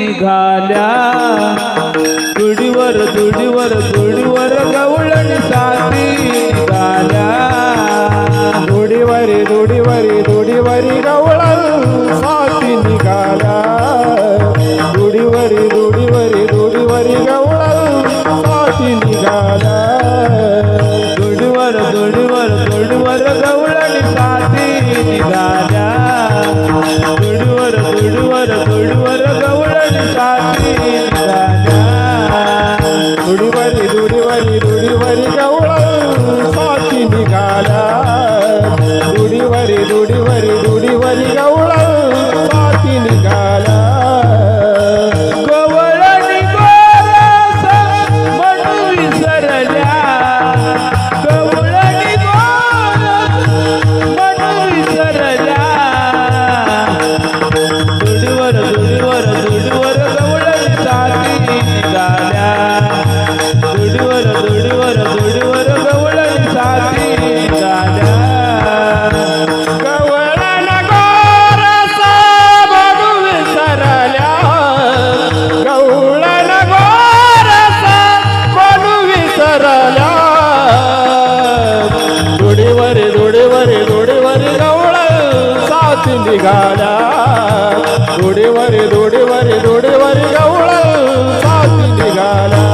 निघाल्या. दुडीवर दुडीवर दुडीवर गवळण साथी निघाल्या. दुडीवर दुडीवर दुडीवर गवळ दोडीवरी गवळा साथी निघाला. दोडीवरी दोडीवरी दोडीवरी गवळा साथी निघाला.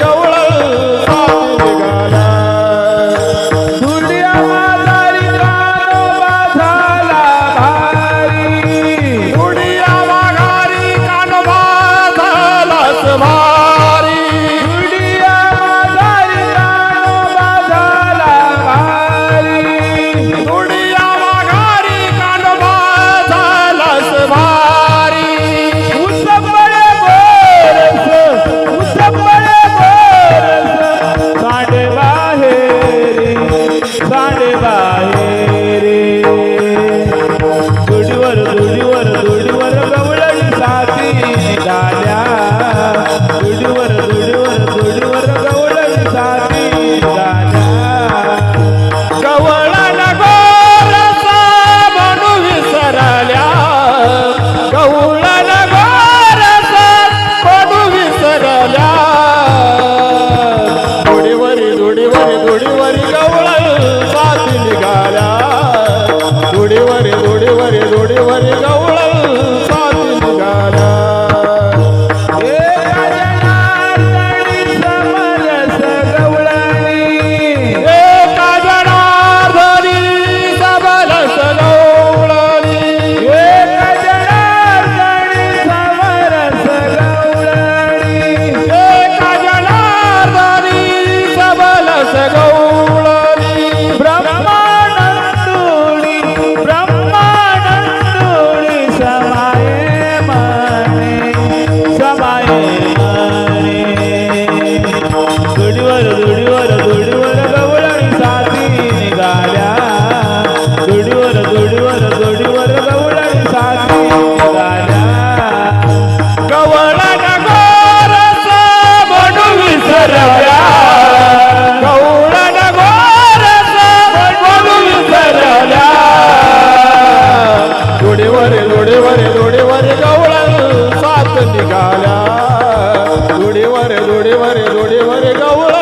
Yo ஒருவர் निघाल्या. धुडीवर धुडीवर धुडीवर गवळ